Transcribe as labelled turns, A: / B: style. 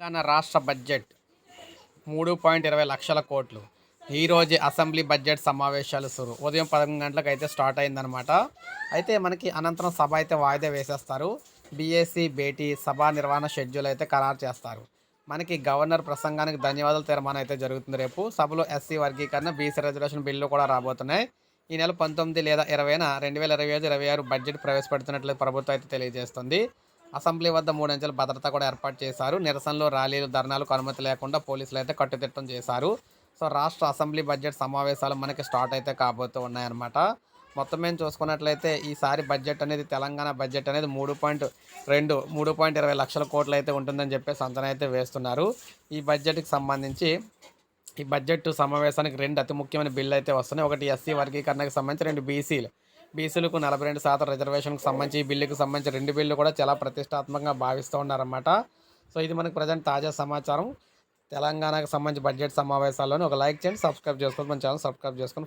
A: తెలంగాణ రాష్ట్ర బడ్జెట్ మూడు పాయింట్ ఇరవై లక్షల కోట్లు. ఈరోజు అసెంబ్లీ బడ్జెట్ సమావేశాలు సురు. ఉదయం పదకొండు గంటలకు అయితే స్టార్ట్ అయిందనమాట అయితే మనకి అనంతరం సభ అయితే వాయిదా వేసేస్తారు. బీఎస్సీ భేటీ సభా నిర్వహణ షెడ్యూల్ అయితే ఖరారు చేస్తారు. మనకి గవర్నర్ ప్రసంగానికి ధన్యవాదాలు తీర్మానం అయితే జరుగుతుంది రేపు. సభలో ఎస్సీ వర్గీకరణ బీసీ రిజర్వేషన్ బిల్లు కూడా రాబోతున్నాయి. ఈ నెల పంతొమ్మిది లేదా ఇరవైన రెండు వేల ఇరవై ఐదు ఇరవై ఆరు బడ్జెట్ ప్రవేశపెడుతున్నట్లు ప్రభుత్వం అయితే తెలియజేస్తుంది. అసెంబ్లీ వద్ద మూడంచెల భద్రత కూడా ఏర్పాటు చేశారు. నిరసనలు ర్యాలీలు ధర్నాలకు అనుమతి లేకుండా పోలీసులు అయితే కట్టుదిట్టం చేశారు. సో రాష్ట్ర అసెంబ్లీ బడ్జెట్ సమావేశాలు మనకి స్టార్ట్ అయితే కాబోతూ ఉన్నాయన్నమాట. మొత్తం మేము చూసుకున్నట్లయితే ఈసారి బడ్జెట్ అనేది తెలంగాణ బడ్జెట్ అనేది మూడు పాయింట్ రెండు మూడు పాయింట్ ఇరవై లక్షల కోట్లు అయితే ఉంటుందని చెప్పేసి అంచనా అయితే వేస్తున్నారు. ఈ బడ్జెట్కి సంబంధించి ఈ బడ్జెట్ సమావేశానికి రెండు అతి ముఖ్యమైన బిల్లు అయితే వస్తున్నాయి. ఒకటి ఎస్సీ వర్గీకరణకు సంబంధించి రెండు బీసీలు. బీసీలకు నలభై రెండు శాతం రిజర్వేషన్కు సంబంధించి ఈ బిల్లుకు సంబంధించి రెండు బిల్లు కూడా చాలా ప్రతిష్టాత్మకంగా భావిస్తూ ఉన్నారన్నమాట. సో ఇది మనకు ప్రజెంట్ తాజా సమాచారం. తెలంగాణకు సంబంధించి బడ్జెట్ సమావేశాల్లోనే ఒక లైక్ చేయండి సబ్స్క్రైబ్ చేసుకోండి మన ఛానల్ సబ్స్క్రైబ్ చేసుకొని